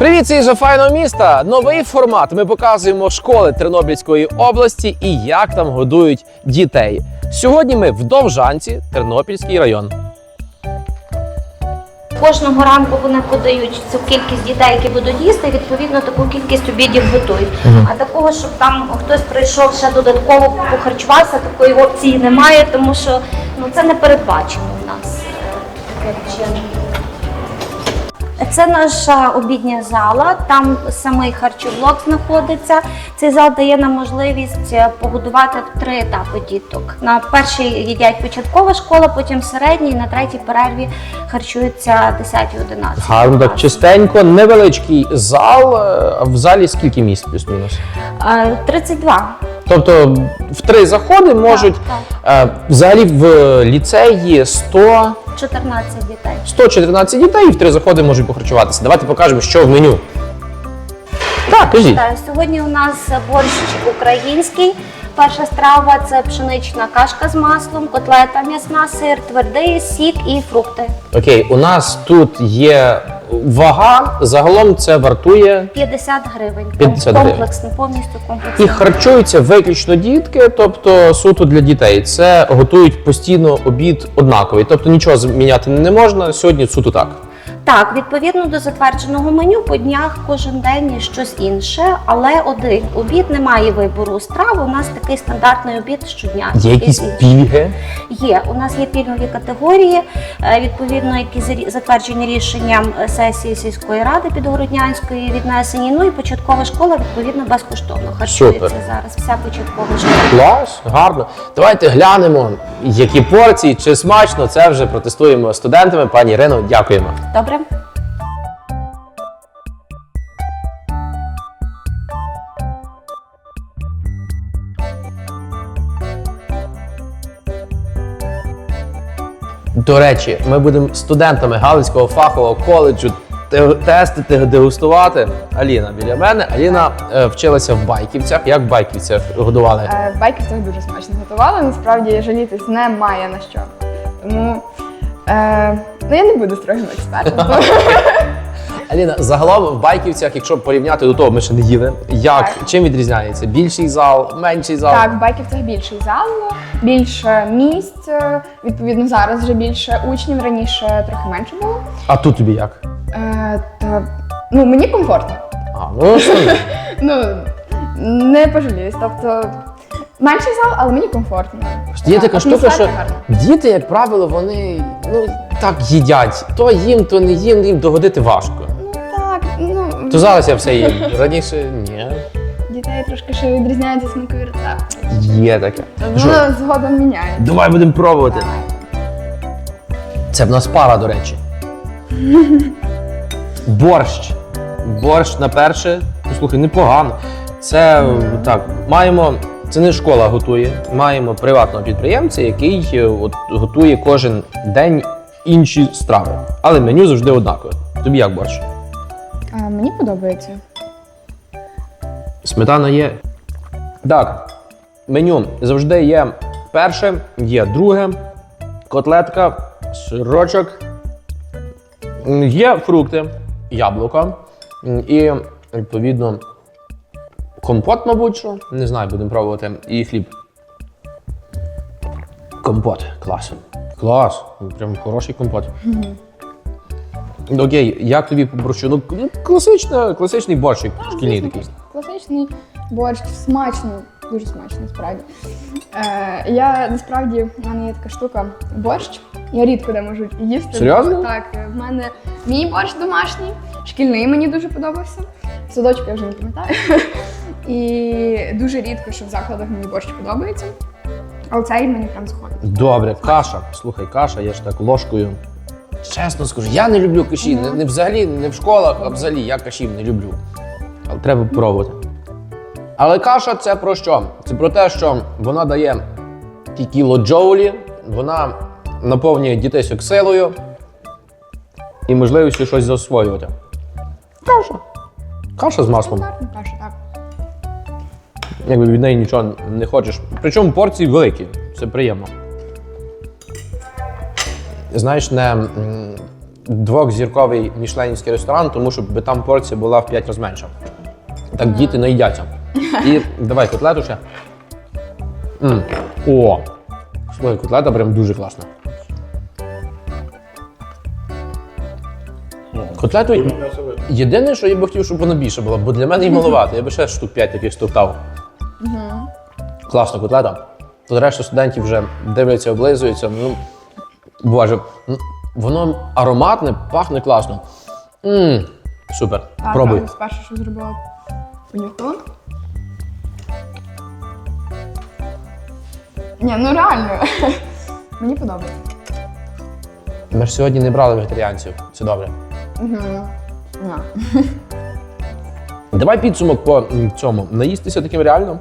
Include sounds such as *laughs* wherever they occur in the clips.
Привіт, це Іжа файного міста. Новий формат. Ми показуємо школи Тернопільської області і як там годують дітей. Сьогодні ми в Довжанці, Тернопільський район. Кожного ранку вони подають цю кількість дітей, які будуть їсти, і відповідно таку кількість обідів готують. А такого, щоб там хтось прийшов ще додатково похарчувався, такої опції немає, тому що ну це не передбачено в нас е, таким чином. Це наша обідня зала, там самий харчоблок знаходиться. Цей зал дає нам можливість е, погодувати три етапи діток. На перший їдять початкова школа, потім середній, на третій перерві харчуються 10 11 Гарно, так чистенько, невеличкий зал. Е, В залі скільки місць плюс-мінус? Е, 32. Тобто в три заходи можуть Так, е, взагалі в ліцеї 100, 14 дітей. 114 дітей і в три заходи можуть похарчуватися. Давайте покажемо, що в меню. Так, кажіть. Так, сьогодні у нас борщ український. Перша страва це пшенична кашка з маслом, котлета м'ясна, сир, твердий, сік і фрукти. Окей, у нас тут є вага. Загалом це вартує 50 гривень. 50 гривень. комплексно, повністю комплексно. і харчуються виключно дітки, тобто суто для дітей. Це готують постійно обід однаковий. Тобто нічого зміняти не можна. Сьогодні суто так. Так, відповідно до затвердженого меню, по днях кожен день є щось інше, але один обід не має вибору страв. У нас такий стандартний обід щодня. Є якісь пільги. Є. У нас є пільгові категорії, е, відповідно, які затверджені рішенням е, сесії сільської ради Підгороднянської віднесені. Ну і початкова школа відповідно безкоштовно харчується Супер. зараз. Вся початкова школа. Клас, гарно. Давайте глянемо, які порції, чи смачно. Це вже протестуємо студентами. Пані Ірино, дякуємо. Добре. До речі, ми будемо студентами Галицького фахового коледжу тестити, дегустувати. Аліна біля мене. Аліна е, вчилася в Байківцях. Як в Байківцях годували? Е, В байківцях дуже смачно готували. Насправді жалітись немає на що. Тому е, ну, я не буду строгим експертом. *laughs* Аліна, загалом в Байківцях, якщо порівняти до того, ми ще не їли. Як Так. чим відрізняється? Більший зал, менший зал? так, в байківцях більший зал, більше місць. е, Відповідно, зараз вже більше учнів, раніше трохи менше було. А тут тобі як? Е, та, ну, мені комфортно. А, ну що? *laughs* Ну, не пожаліюсь. Тобто менший зал, але мені комфортно. Є така штука, Атмосфера що гарна. діти, як правило, вони ну так їдять. То їм, то не їм, їм догодити важко. Ну так, ну То зараз я все їм. Раніше ні. дітей трошки ще відрізняються смакові рецепти. Є таке. Воно згодом міняється. давай будемо пробувати. Давай. Це в нас пара, до речі. Борщ. Борщ на перше. Ну, Слухай, непогано. Це так, маємо. Це не школа готує. Маємо приватного підприємця, який е, от, готує кожен день інші страви. Але меню завжди однакове. Тобі як борщ? А, мені подобається. Сметана є. Так, меню завжди є перше, є друге, котлетка, сирочок, є фрукти, яблука і, відповідно, компот, мабуть, що. Не знаю, будемо пробувати. І хліб. Компот. Клас. Клас. Прям хороший компот. Окей, як тобі по борщу? Ну, ну, класична, класичний борщик, шкільний такий. Класичний борщ, смачний, дуже смачний, справді. Е, я насправді в мене є така штука борщ. Я рідко де можу їсти. Серйозно? Так, е, в мене мій борщ домашній, шкільний мені дуже подобався. В Садочку я вже не пам'ятаю. І дуже рідко, що в закладах мені борщ подобається. Але цей мені прям заходить. Добре, каша. Слухай, каша, я ж так ложкою. Чесно скажу, я не люблю каші. Не, не взагалі, не в школах, а взагалі я кашів не люблю. Але треба пробувати. Але каша це про що? Це про те, що вона дає ті кілоджоулі, вона наповнює дітей силою і можливістю щось засвоювати. Каша. Каша з маслом. Каша, так. Якби від неї нічого не хочеш. Причому порції великі, це приємно. Знаєш, не двохзірковий мішленівський ресторан, тому щоб там порція була в 5 разів менша. Так діти наїдяться. І *laughs* давай котлету ще. м О! Слухай, котлета прям дуже класна. Котлету єдине, що я би хотів, щоб вона більше була, бо для мене і маловато. Я би ще штук 5 таких стоптав. Класна котлета. Тут решта студентів вже дивляться, облизуються. Ну, боже, воно ароматне, пахне класно. м супер. Так, Пробуй. але Спершу, що зробила понюхала. Ні, ну реально. *laughs* Мені подобається. Ми ж сьогодні не брали вегетаріанців. Це добре. Угу. *laughs* Давай підсумок по цьому. Наїстися таким реально?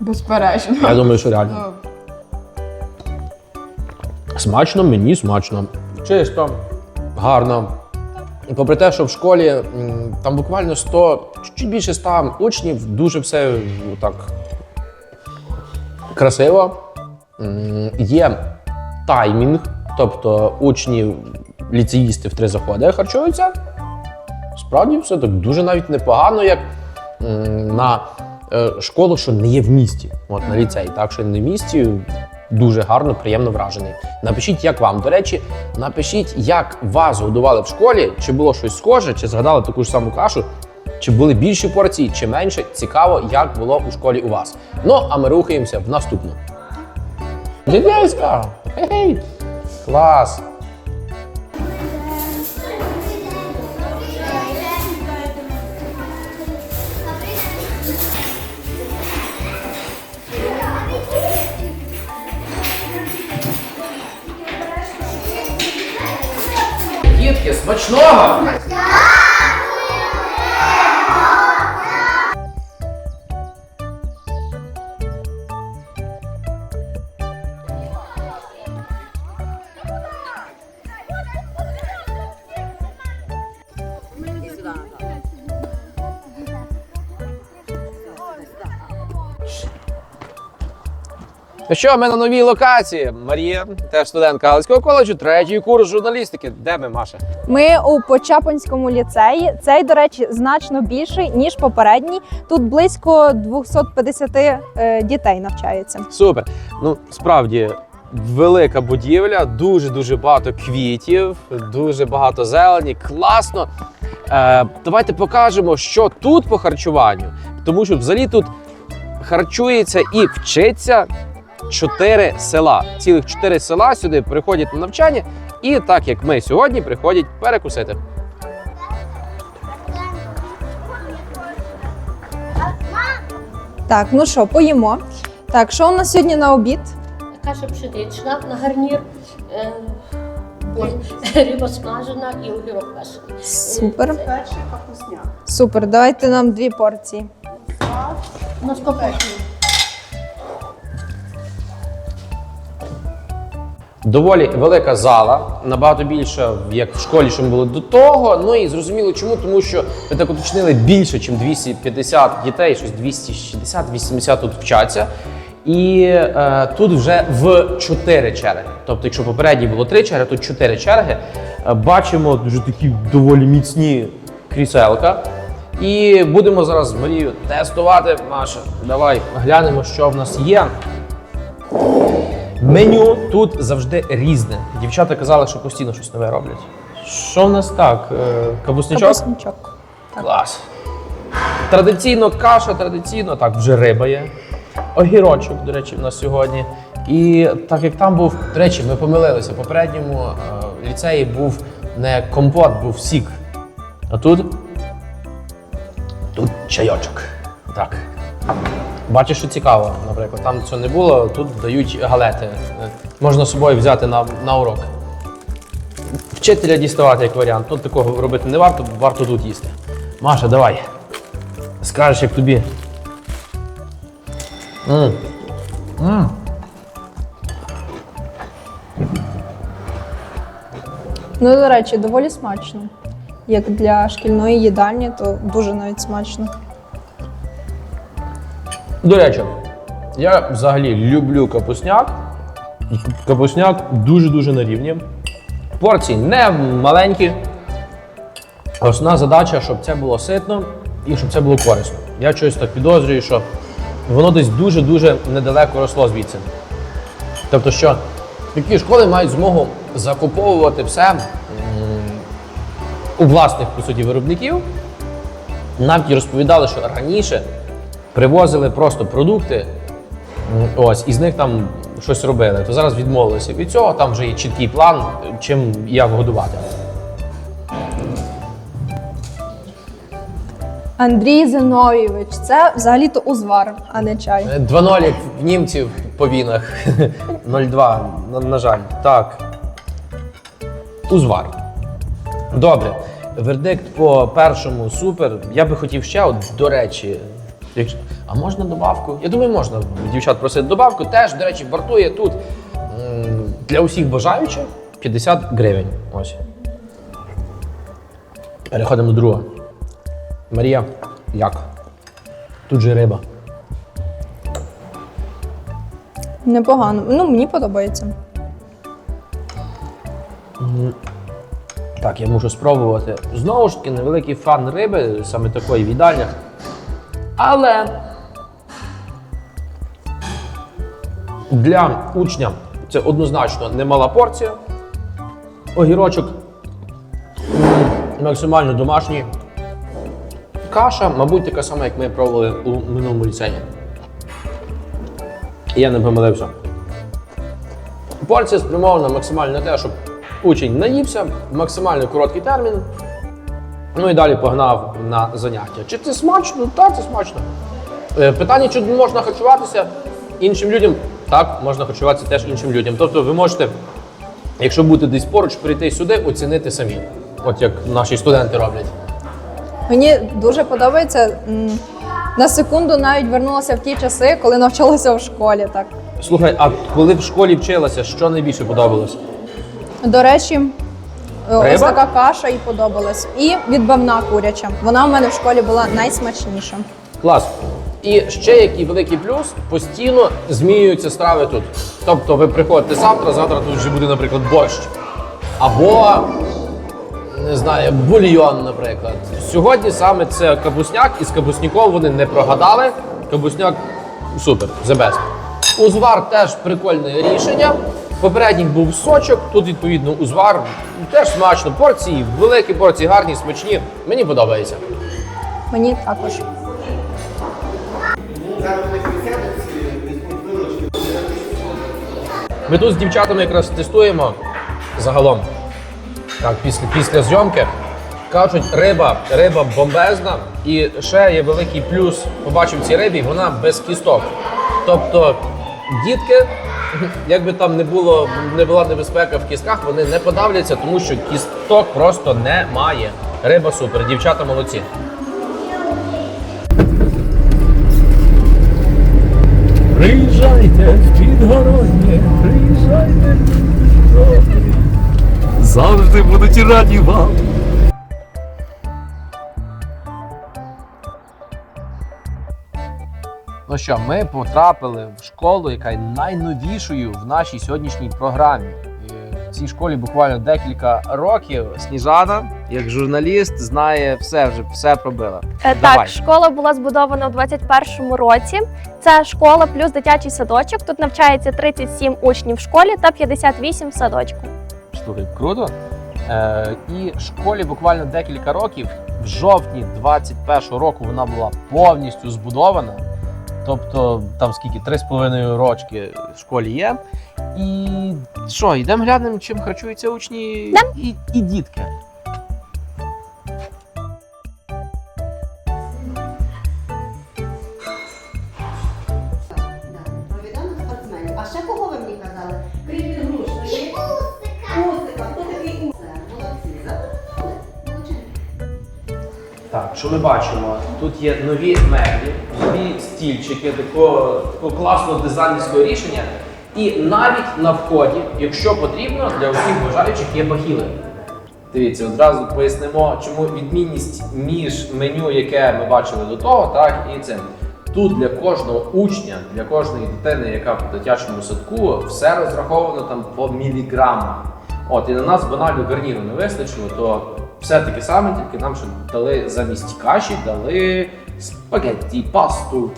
Безперечно. Я думаю, що реально. Смачно, мені смачно. Чисто, гарно. І попри те, що в школі там буквально 100, чуть більше 100 учнів, дуже все так красиво. Є таймінг, тобто учні, ліцеїсти в три заходи харчуються. Справді все так дуже навіть непогано, як на е, школу, що не є в місті. От на ліцей, так що не в місті. Дуже гарно, приємно вражений. Напишіть, як вам. До речі, напишіть, як вас годували в школі, чи було щось схоже, чи згадали таку ж саму кашу, чи були більші порції, чи менше. Цікаво, як було у школі у вас. Ну, а ми рухаємося в наступну. Дідяська! Гей! Клас! Смачного! Що, ми на новій локації. Марія, теж студентка Галицького коледжу, третій курс журналістики. Де ми, Маша? Ми у Почапанському ліцеї. Цей, до речі, значно більший ніж попередній. Тут близько 250 е, дітей навчається. Супер. Ну, справді. Велика будівля, дуже дуже багато квітів, дуже багато зелені, класно. Е, давайте покажемо, що тут по харчуванню, тому що взагалі тут харчується і вчиться чотири села. Цілих чотири села сюди приходять на навчання, і так як ми сьогодні приходять перекусити. Так, ну що, поїмо. Так, що у нас сьогодні на обід? Каша пшенична на гарнір, е, *laughs* риба смажена і огірок квашений. Супер. Перший капусняк. Супер. Давайте нам дві порції. У нас капусняк. Доволі велика зала, набагато більша, як в школі, що ми були до того. Ну і зрозуміло чому, тому що ми так уточнили більше, ніж 250 дітей, щось 260-80 тут вчаться. І е, тут вже в 4 черги. Тобто, якщо попередній було 3 черги, тут 4 черги. Е, бачимо дуже такі доволі міцні кріселка. І будемо зараз з Марією тестувати. Маша, давай глянемо, що в нас є. Меню тут завжди різне. Дівчата казали, що постійно щось нове роблять. Що в нас так? Е, Капуснячок? Капусничок. Клас. Традиційно каша, традиційно, так, вже риба є. Огірочок, до речі, в нас сьогодні. І так як там був, до речі, ми помилилися. В попередньому е, ліцеї був не компот, був сік. А тут. Тут чайочок. Так. Бачиш, що цікаво, наприклад, там цього не було, тут дають галети. Можна з собою взяти на, на урок. Вчителя діставати як варіант. Тут такого робити не варто, варто тут їсти. Маша, давай. Скажеш, як тобі. м м Ну, до речі, доволі смачно. Як для шкільної їдальні, то дуже навіть смачно. До речі, я взагалі люблю капусняк. Капусняк дуже-дуже на рівні. Порції не маленькі. Основна задача, щоб це було ситно і щоб це було корисно. Я щось так підозрюю, що воно десь дуже-дуже недалеко росло звідси. Тобто, що такі школи мають змогу закуповувати все у власних по суті виробників. Навіть розповідали, що раніше привозили просто продукти, ось, і з них там щось робили. То зараз відмовилися від цього, там вже є чіткий план, чим як годувати. Андрій Зиновійович, це взагалі-то узвар, а не чай. 2-0 як в німців по вінах. *laughs* 0-2, на, на жаль. Так. Узвар. Добре. Вердикт по першому супер. Я би хотів ще, от, до речі, якщо... а можна добавку? Я думаю, можна дівчат просити добавку. Теж, до речі, вартує тут для усіх бажаючих 50 гривень. Ось. Переходимо до другого. Марія, як? Тут же риба. Непогано. Ну, мені подобається. Так, я мушу спробувати. Знову ж таки, невеликий фан риби, саме такої в їдальнях. Але для учня це однозначно немала порція. Огірочок максимально домашній. Каша, мабуть, така сама, як ми пробували у минулому ліцеї. Я не помилився. Порція спрямована максимально на те, щоб учень наївся максимально короткий термін. Ну і далі погнав на заняття. Чи це смачно? Так, це смачно. Е, Питання, чи можна харчуватися іншим людям? Так, можна харчуватися теж іншим людям. Тобто ви можете, якщо бути десь поруч, прийти сюди, оцінити самі. От як наші студенти роблять. Мені дуже подобається. На секунду навіть вернулася в ті часи, коли навчалася в школі. Так. Слухай, а коли в школі вчилася, що найбільше подобалось? До речі, Риба? така каша і подобалась. І відбавна куряча. Вона в мене в школі була найсмачніша. Клас. І ще який великий плюс, постійно змінюються страви тут. Тобто ви приходите завтра, завтра тут вже буде, наприклад, борщ. Або, не знаю, бульйон, наприклад. Сьогодні саме це кабусняк, і з кабусняком вони не прогадали. Кабусняк супер, the best. Узвар теж прикольне рішення. Попередній був сочок, тут відповідно узвар. Теж смачно. Порції, великі порції, гарні, смачні. Мені подобається. Мені також. Ми тут з дівчатами якраз тестуємо загалом. Так, після, після зйомки. Кажуть, риба, риба бомбезна. І ще є великий плюс, побачив цій рибі, вона без кісток. Тобто дітки, якби там не було, не була небезпека в кістках, вони не подавляться, тому що кісток просто немає. Риба супер, дівчата молодці. Приїжджайте в підгороднє, приїжджайте. Завжди будуть раді вам. Ну що, ми потрапили в школу, яка є найновішою в нашій сьогоднішній програмі. І В цій школі буквально декілька років. Сніжана, як журналіст, знає все вже все пробила. Е, Давай. Так, школа була збудована у 21-му році. Це школа плюс дитячий садочок. Тут навчається 37 учнів в школі та 58 в садочку. Слухай, круто. Е, і школі буквально декілька років. В жовтні 21-го року вона була повністю збудована. Тобто, там скільки 3,5 рочки в школі є. І що, йдемо глянемо, чим харчуються учні і, і дітки. А ще кого ви мені казали? Крім грушної. Усика. Хто такий Усик? Молодці. Так, що ми бачимо? Тут є нові меблі, нові стільчики, такого, такого класного дизайнерського рішення. І навіть на вході, якщо потрібно, для усіх бажаючих є бахіли. Дивіться, одразу пояснимо, чому відмінність між меню, яке ми бачили до того, так і цим. Тут для кожного учня, для кожної дитини, яка в дитячому садку, все розраховано там по міліграмах. От, і на нас банально гарніру не вистачило, то все таке саме, тільки нам ще дали замість каші, дали спагетті, пасту.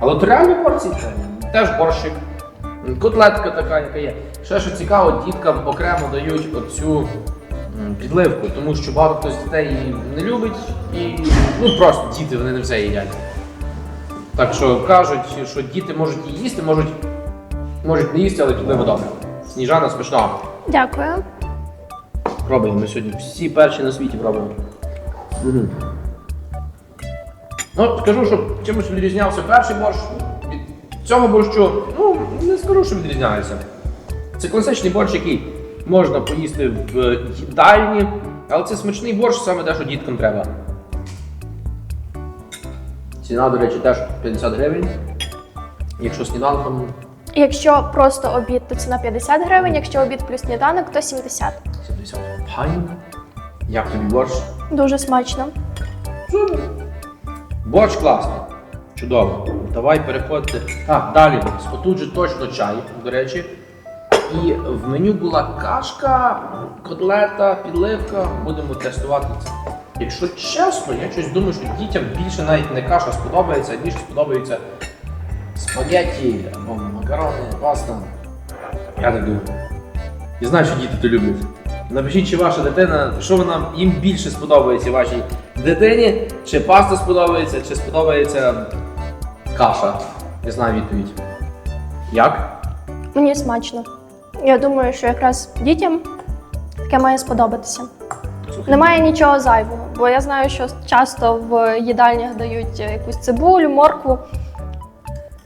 Але то реальні порції це теж борщик, котлетка така, яка є. Ще що цікаво, діткам окремо дають оцю підливку, тому що багато хто з дітей її не любить і ну просто діти вони не все їдять. Так що кажуть, що діти можуть її їсти, можуть, можуть не їсти, але підлива добре. Сніжана смачна. Дякую. Пробуємо ми сьогодні всі перші на світі пробуємо. Мгм. Ну, скажу, що чимось відрізнявся перший борщ від цього борщу. Ну, не скажу, що відрізняється. Це класичний борщ, який можна поїсти в їдальні, але це смачний борщ, саме те, що діткам треба. Ціна, до речі, теж 50 гривень. Якщо сніданком Якщо просто обід, то ціна 50 гривень, якщо обід плюс сніданок, то 70. 70. Файно. Як тобі борщ? Дуже смачно. Борщ класний. Чудово. Давай переходити. Так, далі. Отут же точно чай, до речі. І в меню була кашка, котлета, підливка. Будемо тестувати це. Якщо чесно, я щось думаю, що дітям більше навіть не каша сподобається, а більше сподобаються спагетті або макарони, паста. Я так думаю. Я знаю, що діти то люблять. Напишіть, чи ваша дитина, що вона їм більше сподобається вашій дитині, чи паста сподобається, чи сподобається каша. Я знаю відповідь. Як? Мені смачно. Я думаю, що якраз дітям таке має сподобатися. Немає нічого зайвого, бо я знаю, що часто в їдальнях дають якусь цибулю, моркву.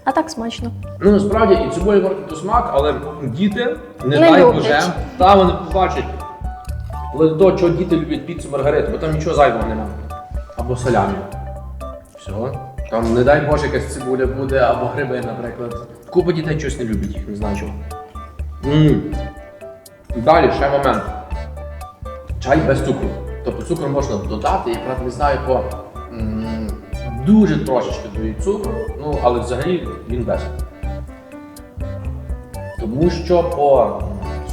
А так смачно. Ну насправді і цибулі морква то смак, але діти, не, Не дай люблять. Боже, та вони побачать. Але до чого діти люблять піцу маргариту, бо там нічого зайвого немає. Або салямі. Все. Там, не дай Боже, якась цибуля буде, або гриби, наприклад. Купа дітей щось не люблять їх, не знаю чого. м Далі ще момент. Чай без цукру. Тобто цукру можна додати, я правда не знаю по м, дуже трошечки дають цукру, ну але взагалі він без. Тому що по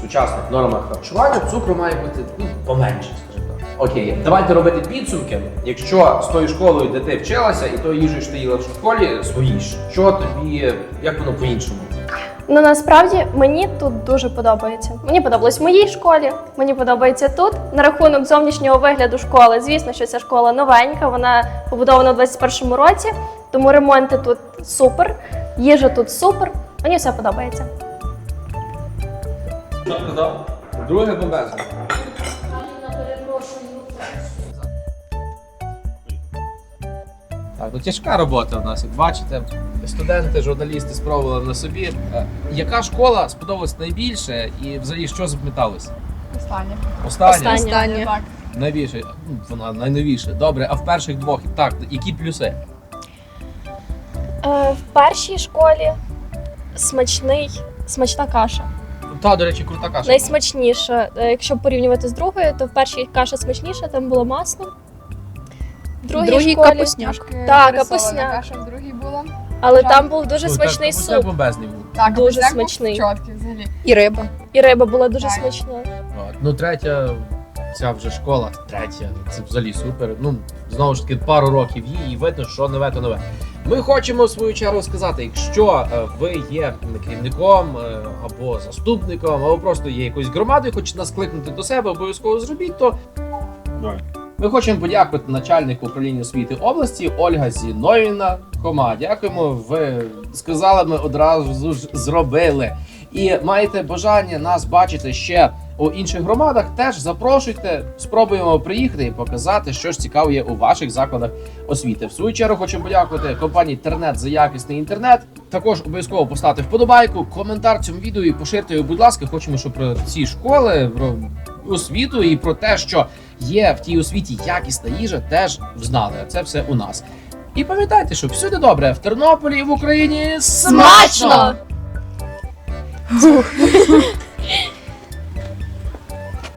сучасних нормах харчування цукру має бути ну, поменше. Окей, давайте робити підсумки. Якщо з тою школою, де ти вчилася, і тою їжею, що ти їла в школі, свої, що тобі, як воно по-іншому? Ну насправді мені тут дуже подобається. Мені подобалось в моїй школі, мені подобається тут. На рахунок зовнішнього вигляду школи, звісно, що ця школа новенька, вона побудована у 21-му році, тому ремонти тут супер, їжа тут супер. Мені все подобається. Що сказав? Друге бомбезне. Так, ну тяжка робота в нас, як бачите. Студенти, журналісти спробували на собі. Е, Яка школа сподобалась найбільше і взагалі що запам'яталось? Останнє. Остання? Останнє. Так. Найбільше. Ну, Вона найновіша. Добре, а в перших двох так, які плюси? Е, в першій школі смачний, смачна каша. Та, до речі, крута каша. Найсмачніша. Е, Якщо порівнювати з другою, то в першій каша смачніша, там було масло. Другій, Другій школі, капусняк. Так, капусняк. каша в другій була. але Так. там був дуже Ну, смачний так, суп. бомбезний був. Так, Дуже капусняк був смачний. Чіткий взагалі. І риба. І риба була дуже Так. смачна. От. Ну, третя, ця вже школа, третя, це взагалі супер. Ну, знову ж таки, пару років їй, і видно, що нове, то нове. Ми хочемо в свою чергу сказати, якщо е, ви є керівником е, або заступником, або просто є якоюсь громадою, хочете нас кликнути до себе, обов'язково зробіть, то ми хочемо подякувати начальнику управління освіти області Ольга Зіновіна. Хома, дякуємо. Ви сказали, ми одразу ж зробили. І маєте бажання нас бачити ще у інших громадах. Теж запрошуйте, спробуємо приїхати і показати, що ж цікаве є у ваших закладах освіти. В свою чергу хочу подякувати компанії Тернет за якісний інтернет. Також обов'язково поставити вподобайку, коментар цьому відео і поширте його, будь ласка. Хочемо, щоб про ці школи, про освіту і про те, що є в тій освіті якісна їжа, теж знали. Це все у нас. І пам'ятайте, що всюди добре в Тернополі і в Україні смачно! Смачно! *laughs*